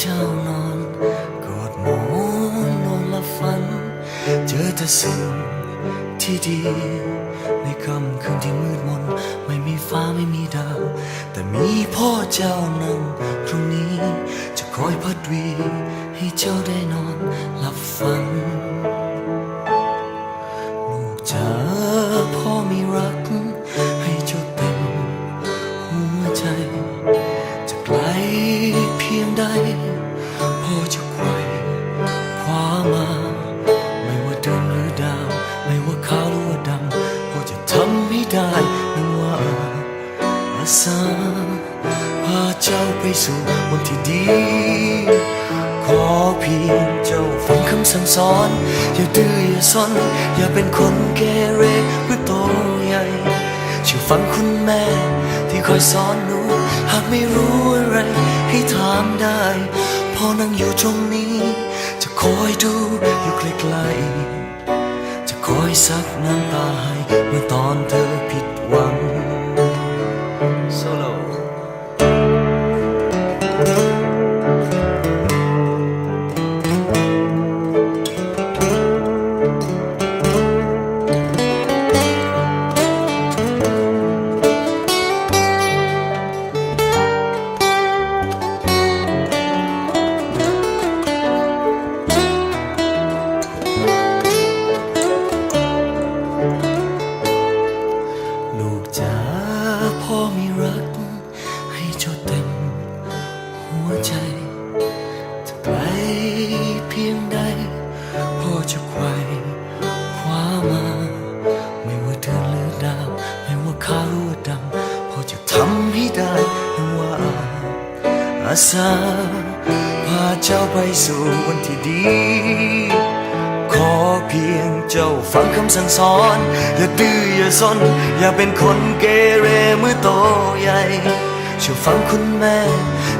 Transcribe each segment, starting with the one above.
เจ้านอนกอดหมอนนอนละฝัน เจอแต่สิ่งที่ดี ในค่ำคืนที่มืดมน ไม่มีฟ้าไม่มีดาว แต่มีพ่อเจ้านั่งตรงนี้ จะคอยพัดวีให้เจ้าได้นอนหลับฝันลูกจ๋าพ่อมีรัก ให้เจ้าเต็มหัวใจ จะไขว่คว้ามา ไม่ว่าเดือนหรือดาว ไม่ว่าขาวหรือว่าดำพ่อจะทำให้ได้ไม่ว่าอาสาพาเจ้าไปสู่วันที่ดี ขอเพียงเจ้าฟังคำสั่งสอน อย่าดื้ออย่าซนอย่าเป็นคนเกเรเพื่อโตใหญ่เชื่อฟังคุณแม่ที่คอยสอนหนู หากไม่รู้อะไรให้ถามได้ พ่อนั่งอ มีรัก ให้เจ้าเต็มหัวใจจะไกลเพียงใดพ่อจะไขว่คว้ามา ไม่ว่าเดือนหรือดาว ไม่ว่าขาวหรือดำพ่อจะทำให้ได้ไม่ว่าอาสาพาเจ้าไปสู่วันที่ดี ขอเพียงเจ้าฟังคำสั่งสอน อย่าดื้ออย่าซนอย่าเป็นคนเกเรเมื่อโตใหญ่เชื่อฟังคุณแม่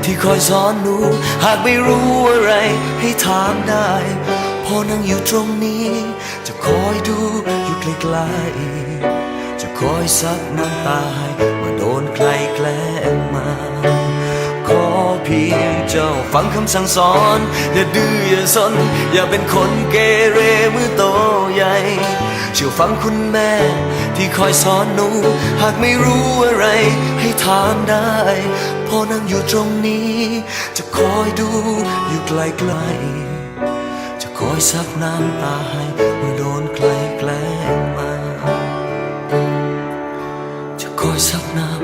ที่คอยสอนหนู หากไม่รู้อะไรให้ถามได้พ่อนั่งอยู่ตรงนี้ จะคอยดูอยู่ไกลๆจะคอยซับน้ำตาให้ว่าโดนใครแกล้ง เจ้าฟังคำสั่งสอน อย่าดื้ออย่าซนอย่าเป็นคนเกเรมือโตใหญ่เชื่อฟังคุณแม่ ที่คอยสอนหนู หากไม่รู้อะไร ให้ถามได้พ่อนั่งอยู่ตรงนี้ จะคอยดูอยู่ไกลๆจะคอยซับน้ำตาให้เมื่อโดนใครแกล้งมาจะคอยซับน้ำ